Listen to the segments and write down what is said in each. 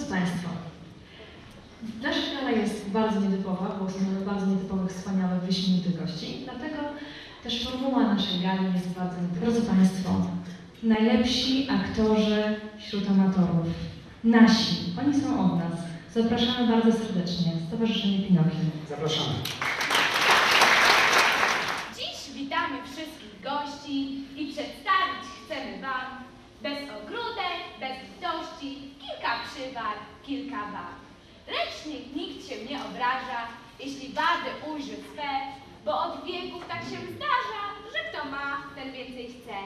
Drodzy Państwo, nasza gala jest bardzo nietypowa, bo są bardzo nietypowych, wspaniałych, wyśmienitych gości, dlatego też formuła naszej gali jest bardzo nietypowa. Drodzy Państwo, najlepsi aktorzy wśród amatorów, nasi, oni są od nas. Zapraszamy bardzo serdecznie, Stowarzyszenie Pinokio. Zapraszamy. Dziś witamy wszystkich gości i przedstawić chcemy Wam bez ogródek, litości, kilka przywar, kilka wad. Lecz niech nikt się nie obraża, jeśli wady ujrzy swe, bo od wieków tak się zdarza, że kto ma, ten więcej chce.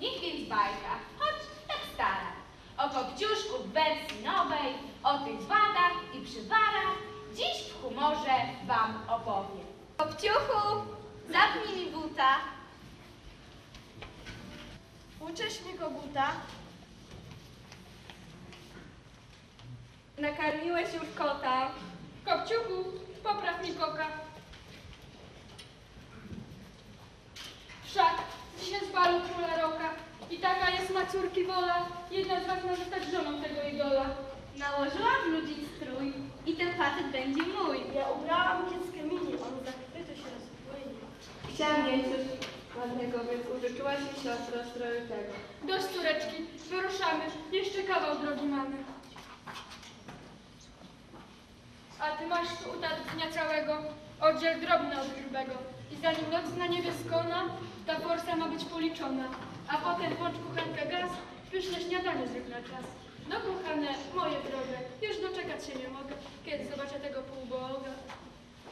Niech więc bajka, choć tak stara, o kopciuszku w wersji nowej, o tych wadach i przywarach, dziś w humorze Wam opowiem. Kopciuchu, zapnij mi buta. Uczesz mnie koguta? Nakarmiłeś już kota. Kopciuchu, popraw mi koka. Wszak dzisiaj z balu króla roka i taka jest ma córki wola, jedna z was może stać żoną tego idola. Nałożyłam ludzi strój i ten facet będzie mój. Ja ubrałam kieckę mini, on zachwytu się rozpłynie. Chciałam mieć coś ładnego, więc użyczyłaś mi siostra stroju tego. Dość córeczki, wyruszamy, jeszcze kawał drogi mamy. A ty masz tu utat dnia całego, oddziel drobny od grubego. I zanim noc na niebie skona, ta forsa ma być policzona. A potem włącz kuchenkę gaz, pyszne śniadanie zrób na czas. No kochane, moje drogie, już doczekać się nie mogę, kiedy zobaczę tego półboga.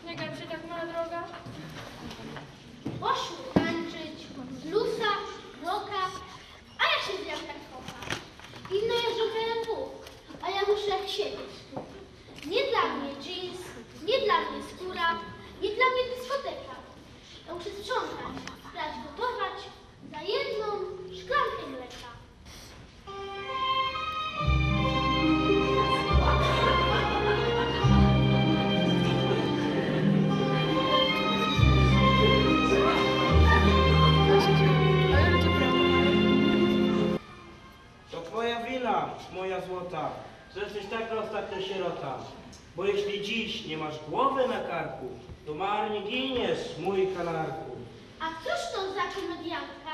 Nie gam się tak, moja droga. Ostatnia sierota. Bo jeśli dziś nie masz głowy na karku, to marnie giniesz, mój kanarku. A cóż to za komediantka?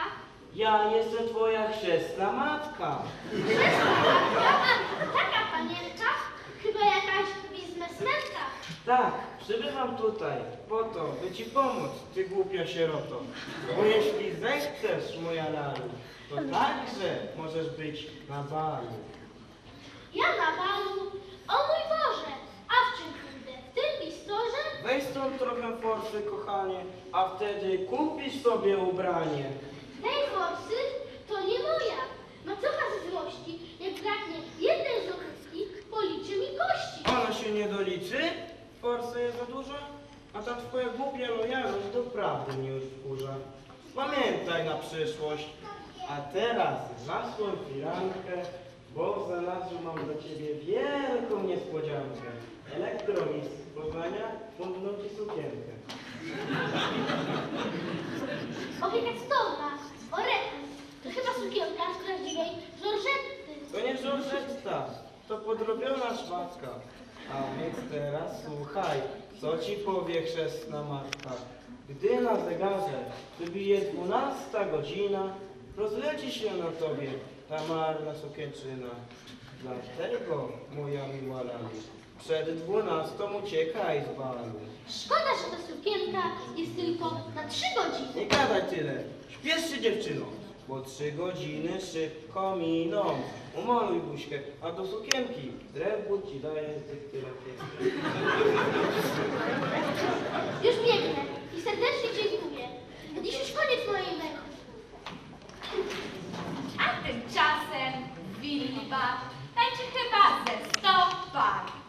Ja jestem twoja chrzestna matka. Taka panienka? Chyba jakaś biznesmenka. Tak, przybywam tutaj po to, by ci pomóc, ty głupia sieroto. Bo jeśli zechcesz, moja lalu, to także możesz być na balu. Ja na balu, o mój Boże, a w czym pójdę? W tym pistorze? Weź stąd trochę forsy, kochanie, a wtedy kupisz sobie ubranie. Tej forsy to nie moja. Macocha ze złości, jak braknie jednej złotówki, policzy mi kości. Ona się nie doliczy? Forsy jest za dużo? A ta twoja głupia lojalność doprawdy mnie już wkurza. Pamiętaj na przyszłość. A teraz zasłoń firankę, bo w zanadrzu mam dla ciebie wielką niespodziankę. Elektromistrz z Poznania fundnął ci sukienkę. Opieka cudowna, o rety. To chyba sukienka z prawdziwej Żorżetty. To nie Żorżetta, to podrobiona szmatka. A więc teraz słuchaj, co ci powie chrzestna matka. Gdy na zegarze wybije dwunasta godzina, rozleci się na tobie ta marna sukienczyna. Dlatego, moja miła lali, przed dwunastą uciekaj z balu. Szkoda, że ta sukienka jest tylko na trzy godziny. Nie gadaj tyle, śpiesz się dziewczyno, bo trzy godziny szybko miną. Umaluj buźkę, a do sukienki drewno ci daje pięknych. Już biegnę i serdecznie dziękuję. Dziś już koniec mojej męki. A tymczasem w willi bar tańczy chyba ze sto par.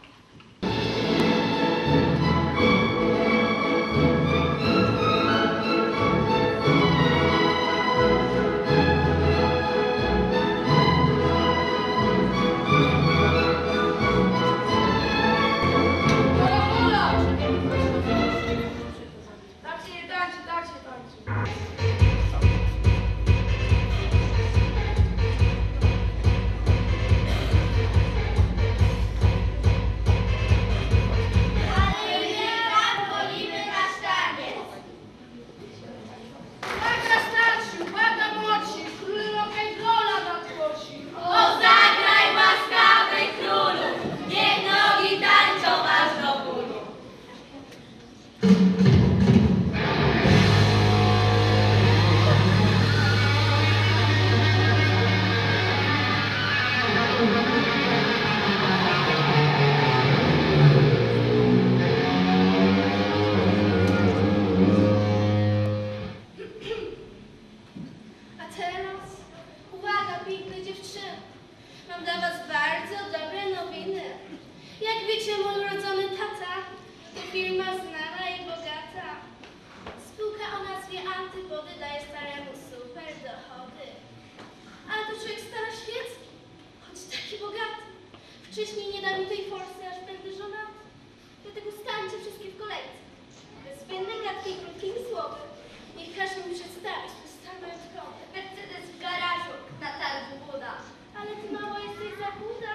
Każdy mi przedstawić majątkowy. Mercedes w garażu, na targu Buda. Ale ty mała jesteś za Buda.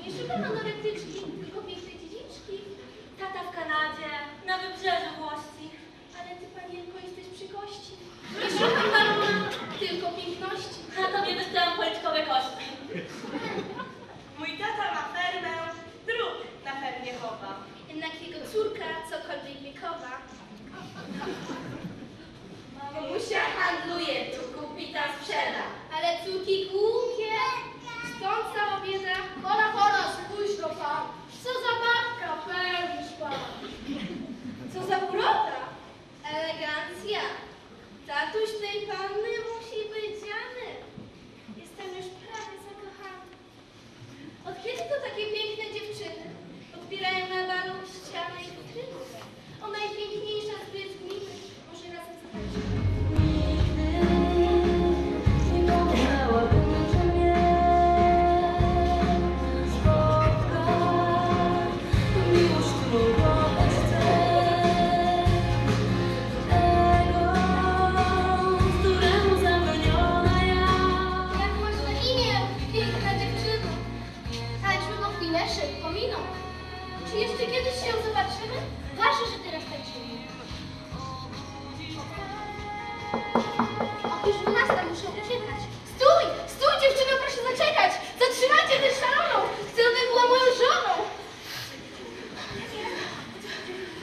Nie szukam anorektyczki, tylko pięknej dziedziczki. Tata w Kanadzie, na wybrzeżu Włości. Ale ty, panienko, jesteś przy kości. Nie szukam balona, tylko piękności. Na tobie wystawiam policzkowe kości. Mój tata ma fermę, drut na fermie chowa. Jednak jego córka, cokolwiek wiekowa, ta sprzeda. ale córki głupie. Stąd cała bieda. Hola, hola, spójrz no pan. Co za babka, pełnisz pan. Co za urota! Elegancja. Tatuś tej panny Czy jeszcze kiedyś się zobaczymy? Ważne, że teraz tańczymy. O, już dwunasta, muszę uciekać. Stój! Stój, dziewczyno, proszę zaczekać! Zatrzymajcie tę szaloną! Chcę, by była moją żoną!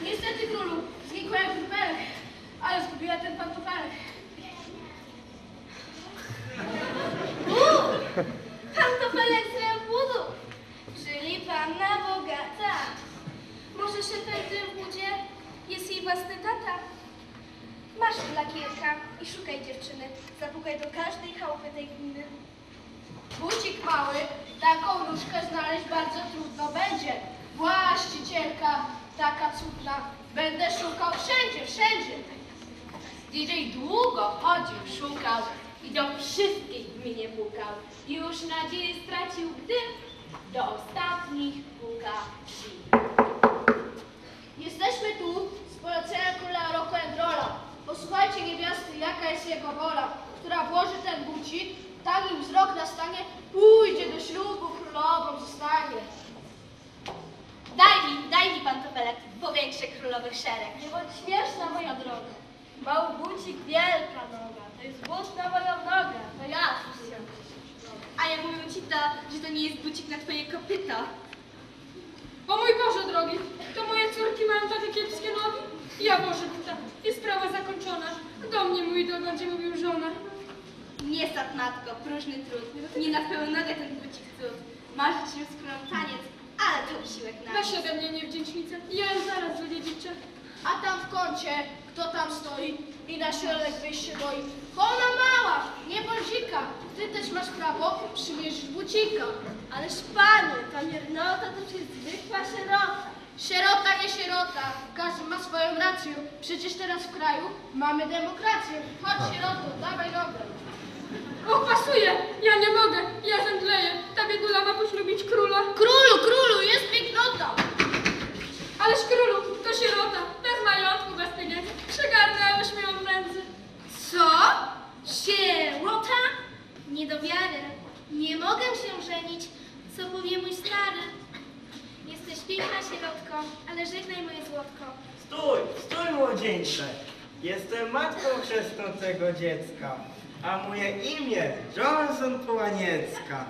Niestety, królu, znikła jak wróbelek, ale zgubiła ten pantofalek. Uuu, Pantofelek z Rembudu, czyli panna bogata. Może szepnąć w tym budzie jest jej własny tata. Masz lakierka i szukaj dziewczyny. Zapukaj do każdej chałupy tej gminy. Bucik mały, taką nóżkę znaleźć bardzo trudno będzie. Właścicielka taka cudna, będę szukał wszędzie, wszędzie. DJ długo chodził, szukał i do wszystkich gminie pukał. Już nadzieję stracił, gdy do ostatnich puka drzwi. Jesteśmy tu polecenia króla rock'n'rolla. Posłuchajcie niewiasty, jaka jest jego wola, która włoży ten bucik, tak im wzrok nastanie, pójdzie do ślubu, królową zostanie. Daj mi, daj mi pantofelek, powiększę królowych szereg. Nie bądź śmieszna, moja droga. Mały bucik, wielka noga, to jest but na moją nogę, to ja się. A ja mówię ci to, że to nie jest bucik na twoje kopyto. O mój Boże drogi, to moje córki mają takie kiepskie nogi? Ja buta, i sprawa zakończona. Do mnie mój do będzie mówił żona. Nie sad matko, próżny trud, nie na twoją nogę ten bucik cud. Marzy ci z królą taniec, ale to usiłek na Weź ode mnie niewdzięcznicę, ja ją zaraz wydziedziczę. A tam w kącie, kto tam stoi i na środek wyjść się boi? Ona mała, nie bądzika, ty też masz prawo przymierzyć bucika. Ależ panie, ta miernota to jest zwykła sierota. Sierota, nie sierota, każdy ma swoją rację. Przecież teraz w kraju mamy demokrację. Chodź sieroto, dawaj nogę. O, pasuje! Ja nie mogę, ja zemdleję. Ta biedula ma poślubić króla. Królu, królu, jest pięknota. Ależ królu, to sierota, bez majątku, bez pieniędzy. Przegarnęłyśmy ją nędzy. Co? Sierota? Nie do wiary. Nie mogę się żenić, co powie mój stary. Jesteś piękna sierotko, ale żegnaj moje złotko. Stój, stój młodzieńcze. Jestem matką chrzestną tego dziecka, a moje imię Johnson Połaniecka.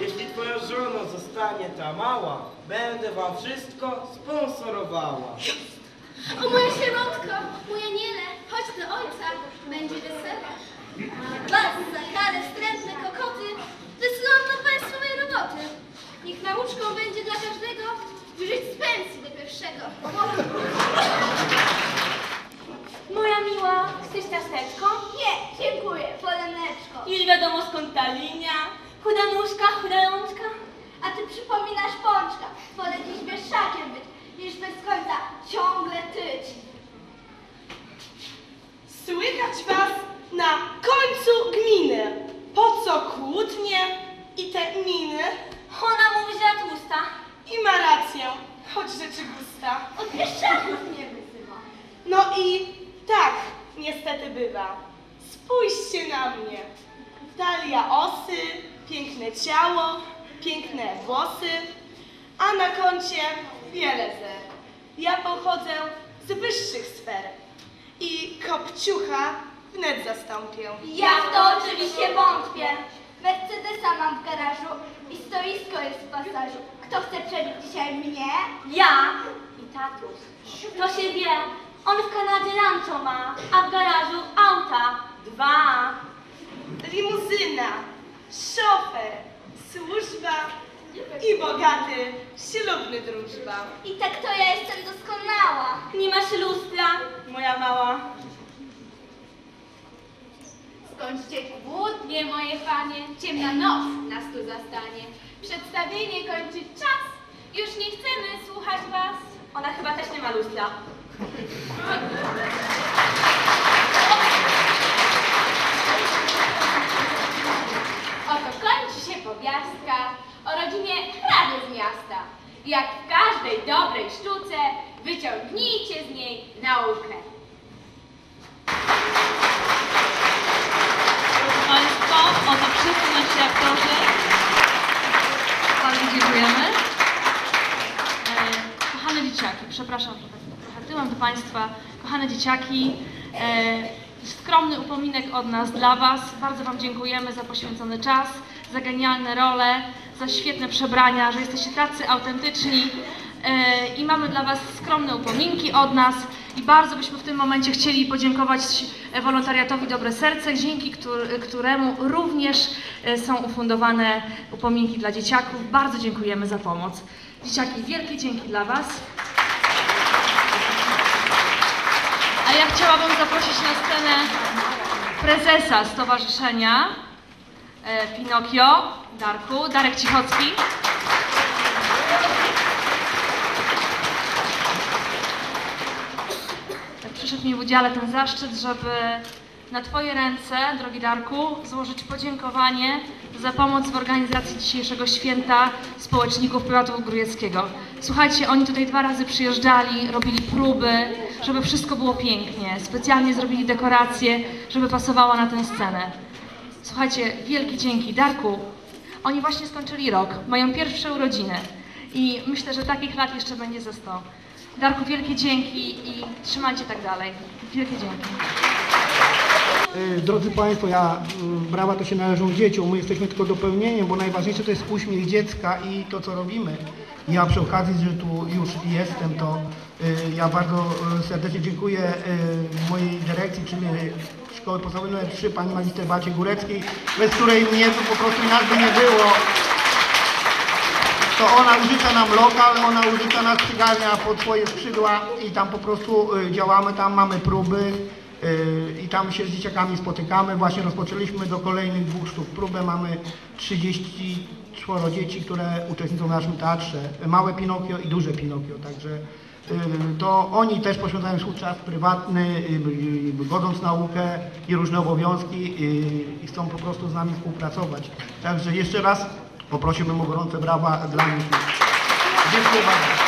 Jeśli twoją żoną zostanie ta mała, będę wam wszystko sponsorowała. O moja sierotko, moja niele, chodź do ojca, będzie wesele. Was za karę wstrętne kokoty, nauczką będzie dla każdego żyć z pensji do pierwszego. Moja miła, chcesz ciasteczko? Nie, dziękuję, poleneczko. Już wiadomo skąd ta linia. Chuda nóżka, chuda rączka. A ty przypominasz pączka, wolę dziś wieszakiem być, niż bez końca ciągle tyć. zobaczyć was na końcu gminy. Po co kłótnie i te miny? Ona mówi, że ja tłusta. I ma rację, choć rzeczy gusta. Od pieszczaków mnie wyzywa. No i tak niestety bywa. Spójrzcie na mnie. Talia osy, piękne ciało, piękne włosy, a na koncie wiele zer. Ja pochodzę z wyższych sfer i kopciucha wnet zastąpię. Ja w to oczywiście wątpię. Mercedesa mam w garażu i stoisko jest w pasażu. Kto chce przebić dzisiaj mnie? Ja i tatuś. To się wie. On w Kanadzie rancho ma, a w garażu auta dwa. Limuzyna, szofer, służba i bogaty, ślubny drużba. I tak to ja jestem doskonała. Nie masz lustra, moja mała. Skończcie kłótnie, moje panie, ciemna noc nas tu zastanie. Przedstawienie kończy czas, już nie chcemy słuchać was. Ona chyba też nie ma lustra. Oto kończy się powiastka o rodzinie hrabia z miasta. Jak w każdej dobrej sztuce, wyciągnijcie z niej naukę. Państwa, oto wszyscy nasi aktorzy. Bardzo dziękujemy. E, kochane dzieciaki, przepraszam, że tyłem do Państwa. Kochane dzieciaki, e, skromny upominek od nas dla Was. Bardzo Wam dziękujemy za poświęcony czas, za genialne role, za świetne przebrania, że jesteście tacy autentyczni. E, I mamy dla Was skromne upominki od nas i bardzo byśmy w tym momencie chcieli podziękować wolontariatowi Dobre Serce, dzięki któr- któremu również e, są ufundowane upominki dla dzieciaków. Bardzo dziękujemy za pomoc. Dzieciaki, wielkie dzięki dla Was. A ja chciałabym zaprosić na scenę prezesa Stowarzyszenia e, Pinokio, Darku, Darek Cichocki. Przyszedł mi w udziale ten zaszczyt, żeby na Twoje ręce, drogi Darku, złożyć podziękowanie za pomoc w organizacji dzisiejszego święta społeczników powiatu grójeckiego. Słuchajcie, oni tutaj dwa razy przyjeżdżali, robili próby, żeby wszystko było pięknie. Specjalnie zrobili dekoracje, żeby pasowała na tę scenę. Słuchajcie, wielkie dzięki. Darku, oni właśnie skończyli rok, mają pierwsze urodziny i myślę, że takich lat jeszcze będzie ze 100. Darku, wielkie dzięki i trzymajcie tak dalej. Wielkie dzięki. E, Drodzy Państwo, ja, mm, brawa to się należą dzieciom, my jesteśmy tylko dopełnieniem, bo najważniejsze to jest uśmiech dziecka i to, co robimy. Ja przy okazji, że tu już jestem, to e, ja bardzo e, serdecznie dziękuję mojej dyrekcji, czyli Szkoły Podstawowej nr 3, pani magister Bacie Góreckiej, bez której mnie tu po prostu by nie było. To ona użycza nam lokal, ona użycza nas przygarnia pod swoje skrzydła i tam po prostu y, działamy, tam mamy próby y, i tam się z dzieciakami spotykamy. Właśnie rozpoczęliśmy do kolejnych dwóch sztuk próbę, mamy 34 dzieci, które uczestniczą w naszym teatrze. Małe Pinokio i duże Pinokio, także y, to oni też poświęcają swój czas prywatny, godząc naukę i różne obowiązki i chcą po prostu z nami współpracować. Także jeszcze raz poprosiłbym o gorące brawa dla nich. Dziękuję bardzo.